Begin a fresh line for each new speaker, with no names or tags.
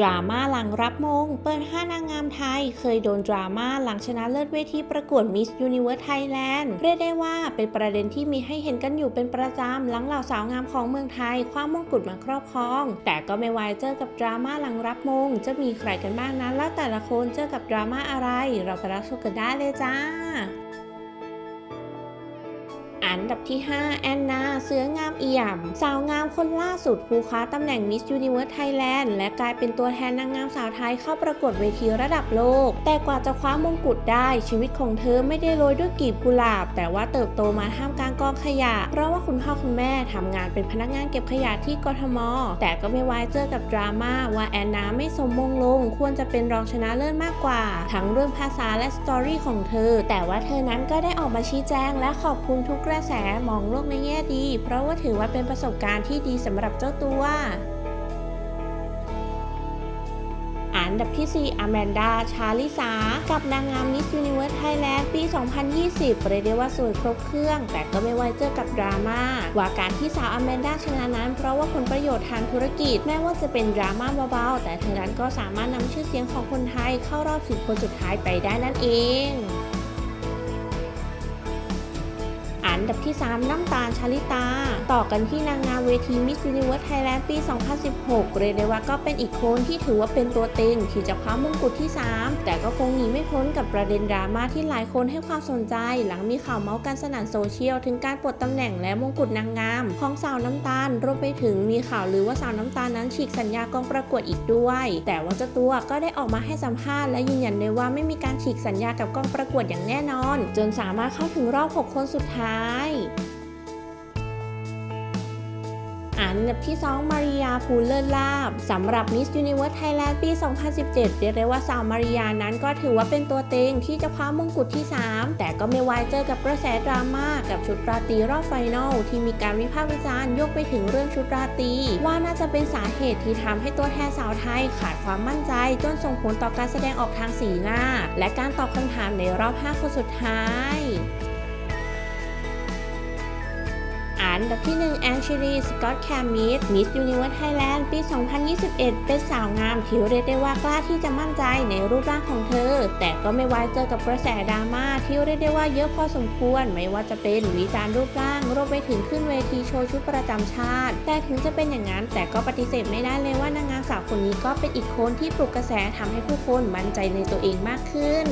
ดราม่าหลังรับมง เปิดห้านางงามไทย เคยโดนดราม่าหลังชนะเลิศเวทีประกวด Miss Universe Thailand เรียกได้ว่าเป็นประเด็นที่มีให้เห็นกันอยู่เป็นประจำ หลังเหล่าสาวงามของเมืองไทย คว้ามงกุฎมาครอบครอง แต่ก็ไม่ไวายเจอกับดราม่าหลังรับมง จะมีใครกันบ้างนั้น แล้วแต่ละคนเจอกับดราม่าอะไร เราไปรับชมกันได้เลยจ้า อันดับที่ 5 แอนนา เสืองามเอี่ยม สาวงามคนล่าสุดผู้คว้าตำแหน่ง Miss Universe Thailand และกลายเป็นตัวแทนนางงามสาวไทยเข้าประกวดเวทีระดับโลก แต่กว่าจะคว้ามงกุฎได้ชีวิตของเธอไม่ได้โรยด้วยกลีบกุหลาบ แต่ว่าเติบโตมาท่ามกลางกองขยะ เพราะว่าคุณพ่อคุณแม่ทำงานเป็นพนักงานเก็บขยะที่กทม แต่ก็ไม่ไว้เจอกับดราม่าว่าแอนนาไม่สมมงลง ควรจะเป็นรองชนะเลิศมากกว่า ทั้งเรื่องภาษาและสตอรี่ของเธอ แต่ว่าเธอนั้นก็ได้ออกมาชี้แจงและขอบคุณทุกกระแสมองโลกในแง่ดี เพราะว่าถือว่าเป็นประสบการณ์ที่ดีสำหรับเจ้าตัวอันดับที่ 4 อแมนดา ชาลิสา กับนางงามมิส s u นิเวิร์สไทยแลนด์ปี 2020 เรียกได้ว่าสวยครบเครื่อง แต่ก็ไม่ไว้เจอกับดราม่า ว่าการที่สาวอแมนดาชนะนั้น เพราะว่าผลประโยชน์ทางธุรกิจ แม้ว่าจะเป็นดราม่าเบาๆ แต่เธอนั้นก็สามารถนำชื่อเสียงของคนไทยเข้ารอบ10คนสุดท้ายไปได้นั่นเอง อันดับที่ 3 น้ำตาลชาลิตา ต่อกันที่นางงามเวที Miss Universe Thailand ปี 2016 เรียกได้ว่าก็เป็นอีกคนที่ถือว่าเป็นตัวเต็งที่จะคว้ามงกุฎที่ 3 แต่ก็คงหนีไม่พ้นกับประเด็นดราม่าที่หลายคนให้ความสนใจ หลังมีข่าวเมาส์กันสนั่นโซเชียล ถึงการปลดตำแหน่งและมงกุฎนางงาม ของสาวน้ำตาลรวมไปถึงมีข่าวลือว่าสาวน้ำตาลนั้นฉีกสัญญากองประกวดอีกด้วย แต่ว่าเจ้าตัวก็ได้ออกมาให้สัมภาษณ์และยืนยันเลยว่าไม่มีการฉีกสัญญากับกองประกวดอย่างแน่นอน จนสามารถเข้าถึงรอบ 6 คนสุดท้ายอันดับที่ 2 มาริยาภูลเลิศลาบสำหรับ Miss Universe Thailand ปี 2017 เรียกได้ว่าสาวมาริยานั้นก็ถือว่าเป็นตัวเต็งที่จะคว้ามงกุฎที่ 3 แต่ก็ไม่ไวายเจอกับกระแสดราม่ากับชุดราตรีรอบไฟนอลที่มีการวิพากษ์วิจารณ์ยกไปถึงเรื่องชุดราตรีว่าน่าจะเป็นสาเหตุที่ทำให้ตัวแทนสาวไทยขาดความมั่นใจ จนส่งผลต่อการแสดงออกทางสีหน้า และการตอบคำถามในรอบ 5 คนสุดท้าย ดับที่1แอนชิลีสกอตแคมมิสมิสยูนิเวิร์สไทยแลนด์ปี 2021 เป็นสาวงามที่เรียกได้ว่ากล้าที่จะมั่นใจในรูปร่างของเธอ แต่ก็ไม่ไว้เจอกับกระแสดราม่าที่เรียกได้ว่าเยอะพอสมควร ไม่ว่าจะเป็นวิจารณ์รูปร่างรวมไปถึงขึ้นเวทีโชว์ชุดประจำชาติ แต่ถึงจะเป็นอย่างนั้นแต่ก็ปฏิเสธไม่ได้เลยว่านางงามสาวคนนี้ก็เป็นอีกคนที่ปลุกกระแสทำให้ผู้คนมั่นใจในตัวเองมากขึ้น